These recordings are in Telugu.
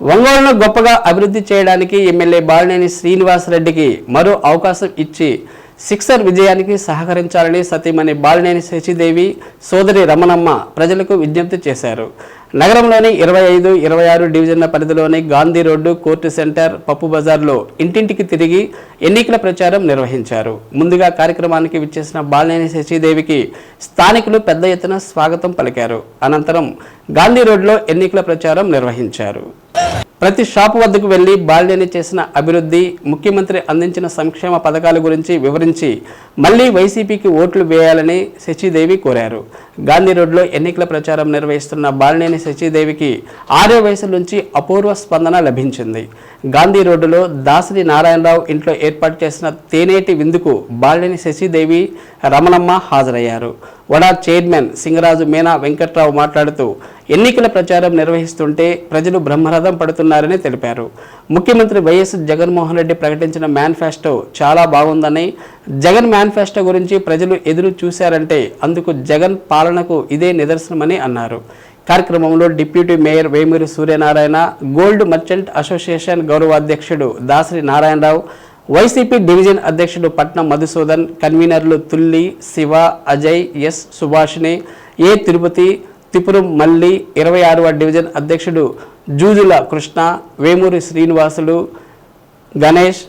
ఒంగోలును గొప్పగా అభివృద్ధి చేయడానికి ఎమ్మెల్యే బాలినేని శ్రీనివాసరెడ్డికి మరో అవకాశం ఇచ్చి సిక్సర్ విజయానికి సహకరించాలని సతీమణి బాలినేని శశిదేవి సోదరి రమణమ్మ ప్రజలకు విజ్ఞప్తి చేశారు. నగరంలోని ఇరవై ఐదు ఇరవై ఆరు డివిజన్ల పరిధిలోని గాంధీ రోడ్డు కోర్టు సెంటర్ పప్పు బజార్లో ఇంటింటికి తిరిగి ఎన్నికల ప్రచారం నిర్వహించారు. ముందుగా కార్యక్రమానికి విచ్చేసిన బాలినేని శశిదేవికి స్థానికులు పెద్ద ఎత్తున స్వాగతం పలికారు. అనంతరం గాంధీ రోడ్లో ఎన్నికల ప్రచారం నిర్వహించారు. ప్రతి షాపు వద్దకు వెళ్ళి బాల్యని చేసిన అభివృద్ధి ముఖ్యమంత్రి అందించిన సంక్షేమ పథకాల గురించి వివరించి మళ్ళీ వైసీపీకి ఓట్లు వేయాలని శశిదేవి కోరారు. గాంధీ రోడ్లో ఎన్నికల ప్రచారం నిర్వహిస్తున్న బాలినేని శశిదేవికి ఆరే వయసు నుంచి అపూర్వ స్పందన లభించింది. గాంధీ రోడ్డులో దాసరి నారాయణరావు ఇంట్లో ఏర్పాటు చేసిన తేనేటి విందుకు బాలినేని శశిదేవి రమణమ్మ హాజరయ్యారు. వడా చైర్మన్ సింగరాజు మీనా వెంకట్రావు మాట్లాడుతూ ఎన్నికల ప్రచారం నిర్వహిస్తుంటే ప్రజలు బ్రహ్మరథం పడుతున్నారని తెలిపారు. ముఖ్యమంత్రి వైఎస్ జగన్మోహన్ రెడ్డి ప్రకటించిన మేనిఫెస్టో చాలా బాగుందని జగన్ మేనిఫెస్టో గురించి ప్రజలు ఎదురు చూశారంటే అందుకు జగన్ పాలనకు ఇదే నిదర్శనమని అన్నారు. కార్యక్రమంలో deputy mayor Vemuri Suryanarayana gold merchant association గౌరవాధ్యక్షుడు Dasari Narayanarao YCP division అధ్యక్షుడు పట్నం మధుసూదన్ కన్వీనర్లు తుల్లి శివ అజయ్ ఎస్ సుభాషిణి ఏ తిరుపతి త్రిపురం మల్లి ఇరవై ఆరవ డివిజన్ అధ్యక్షుడు జూజుల కృష్ణ వేమూరి శ్రీనివాసులు గణేష్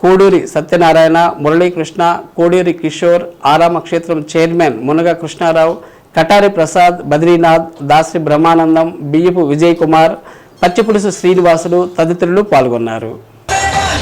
కోడూరి సత్యనారాయణ మురళీకృష్ణ కోడూరి కిషోర్ ఆరామ క్షేత్రం చైర్మన్ మునగ కృష్ణారావు కటారి ప్రసాద్ బద్రీనాథ్ దాసరి బ్రహ్మానందం బియ్యపు విజయ్ కుమార్ పచ్చిపులుసు శ్రీనివాసులు తదితరులు పాల్గొన్నారు.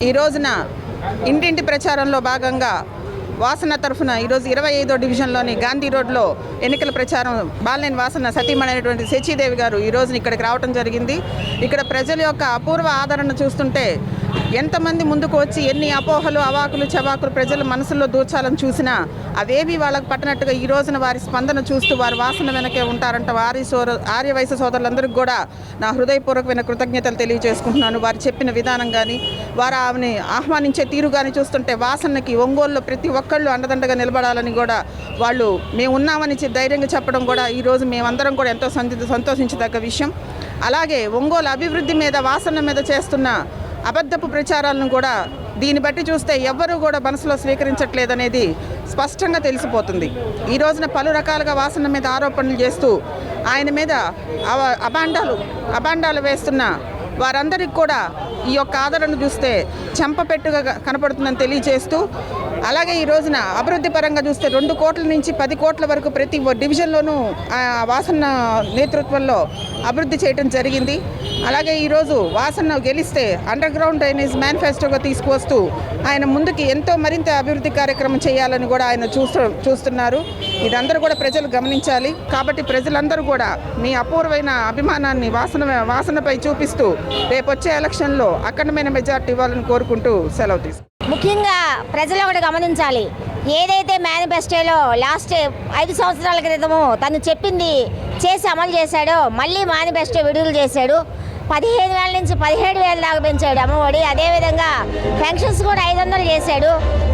ఈ రోజున ఇంటింటి ప్రచారంలో భాగంగా వాసన తరఫున ఈరోజు ఇరవై ఐదో డివిజన్లోని గాంధీ రోడ్లో ఎన్నికల ప్రచారం బాలనేని వాసన సతీమణైనటువంటి శచిదేవి గారు ఈ రోజున ఇక్కడికి రావడం జరిగింది. ఇక్కడ ప్రజల యొక్క అపూర్వ ఆదరణ చూస్తుంటే ఎంతమంది ముందుకు వచ్చి ఎన్ని అపోహలు అవాకులు చవాకులు ప్రజల మనసుల్లో దూచాలని చూసినా అవేవి వాళ్ళకు పట్టినట్టుగా ఈ రోజున వారి స్పందన చూస్తూ వారి వాసన వెనకే ఉంటారంట వారి సోర ఆర్య వయసు సోదరులందరికీ కూడా నా హృదయపూర్వకమైన కృతజ్ఞతలు తెలియజేసుకుంటున్నాను. వారు చెప్పిన విధానం కానీ వారు ఆమెని ఆహ్వానించే తీరు కానీ చూస్తుంటే వాసనకి ఒంగోలులో ప్రతి ఒక్కళ్ళు అండదండగా నిలబడాలని కూడా వాళ్ళు మేము ఉన్నామని ధైర్యంగా చెప్పడం కూడా ఈరోజు మేమందరం కూడా ఎంతో సంతి సంతోషించదగ్గ విషయం. అలాగే ఒంగోలు అభివృద్ధి మీద వాసన మీద చేస్తున్న అబద్ధపు ప్రచారాలను కూడా దీన్ని బట్టి చూస్తే ఎవ్వరూ కూడా మనసులో స్వీకరించట్లేదనేది స్పష్టంగా తెలిసిపోతుంది. ఈ రోజున పలు రకాలుగా వాసన మీద ఆరోపణలు చేస్తూ ఆయన మీద అవ- అబాండాలు అబాండాలు వేస్తున్న వారందరికీ కూడా ఈ యొక్క ఆదరణ చూస్తే చెంపపెట్టుగా కనపడుతుందని తెలియజేస్తూ అలాగే ఈ రోజున అభివృద్ధి పరంగా చూస్తే రెండు కోట్ల నుంచి పది కోట్ల వరకు ప్రతి డివిజన్లోనూ ఆ వాసన నేతృత్వంలో అభివృద్ధి చేయడం జరిగింది. అలాగే ఈరోజు వాసన గెలిస్తే అండర్ గ్రౌండ్ డ్రైనేజ్ మేనిఫెస్టోగా తీసుకువస్తూ ఆయన ముందుకి ఎంతో మరింత అభివృద్ధి కార్యక్రమం చేయాలని కూడా ఆయన చూస్తూ చూస్తున్నారు. ఇదందరూ కూడా ప్రజలు గమనించాలి. కాబట్టి ప్రజలందరూ కూడా మీ అపూర్వమైన అభిమానాన్ని వాసన వాసనపై చూపిస్తూ రేపొచ్చే ఎలక్షన్లో అఖండమైన మెజార్టీ ఇవ్వాలని కోరుకుంటూ సెలవు తీసుకుంటాను ముఖ్యంగా ప్రజలు ఒకటి గమనించాలి. ఏదైతే మేనిఫెస్టోలో లాస్ట్ ఐదు సంవత్సరాల క్రితము తను చెప్పింది చేసి అమలు చేశాడో మళ్ళీ మేనిఫెస్టో విడుదల చేశాడు. పదిహేను వేల నుంచి పదిహేడు వేల దాకా పెంచాడు అమ్మఒడి. అదేవిధంగా పెన్షన్స్ కూడా ఐదు వందలు చేశాడు.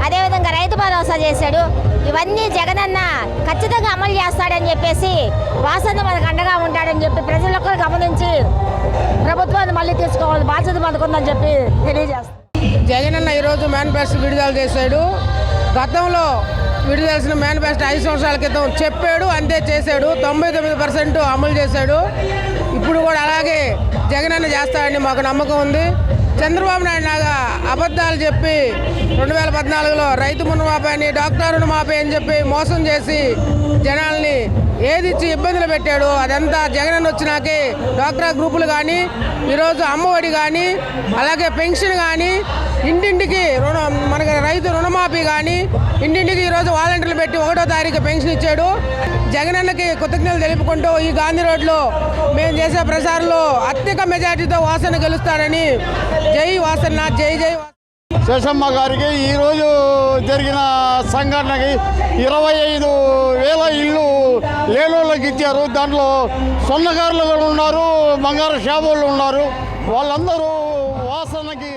అదేవిధంగా రైతు భరోసా చేశాడు. ఇవన్నీ జగనన్న ఖచ్చితంగా అమలు చేస్తాడని చెప్పేసి వాసన మనకు అండగా ఉంటాడని చెప్పి ప్రజలకు గమనించి ప్రభుత్వాన్ని మళ్ళీ తీసుకోవాలి. బాధ్యత మనకుందని చెప్పి తెలియజేస్తాం. జగనన్న ఈరోజు మేనిఫెస్టో విడుదల చేశాడు. గతంలో విడుదలసిన మేనిఫెస్టో ఐదు సంవత్సరాల క్రితం చెప్పాడు అంతే చేశాడు. తొంభై తొమ్మిది పర్సెంట్ అమలు చేశాడు. ఇప్పుడు కూడా అలాగే జగనన్న చేస్తాడని మాకు నమ్మకం ఉంది. చంద్రబాబు నాయుడు లాగా అబద్ధాలు చెప్పి రెండు వేల పద్నాలుగులో రైతు రుణమాఫీ అని డాక్టర్ రుణమాఫీ అని చెప్పి మోసం చేసి జనాల్ని ఏది ఇచ్చి ఇబ్బందులు పెట్టాడు. అదంతా జగన్ వచ్చినాకే డాక్టర్ గ్రూపులు కానీ ఈరోజు అమ్మఒడి కానీ అలాగే పెన్షన్ కానీ ఇంటింటికి రుణ మనకి రైతు రుణమాఫీ కానీ ఇంటింటికి ఈరోజు వాలంటీర్లు పెట్టి ఒకటో తారీఖు పెన్షన్ ఇచ్చాడు. జగనన్నకి కృతజ్ఞతలు తెలుపుకుంటూ ఈ గాంధీ రోడ్లో మేము చేసే ప్రచారంలో అత్యధిక మెజార్టీతో వాసన గెలుస్తానని జై వాసన్న జై జై శేషమ్మ గారికి ఈరోజు జరిగిన సంఘటనకి ఇరవై ఐదు వేల ఇల్లు లేనోళ్ళకి ఇచ్చారు. దాంట్లో సొన్నకారులు కూడా ఉన్నారు బంగారు షాపులు ఉన్నారు. వాళ్ళందరూ వాసనకి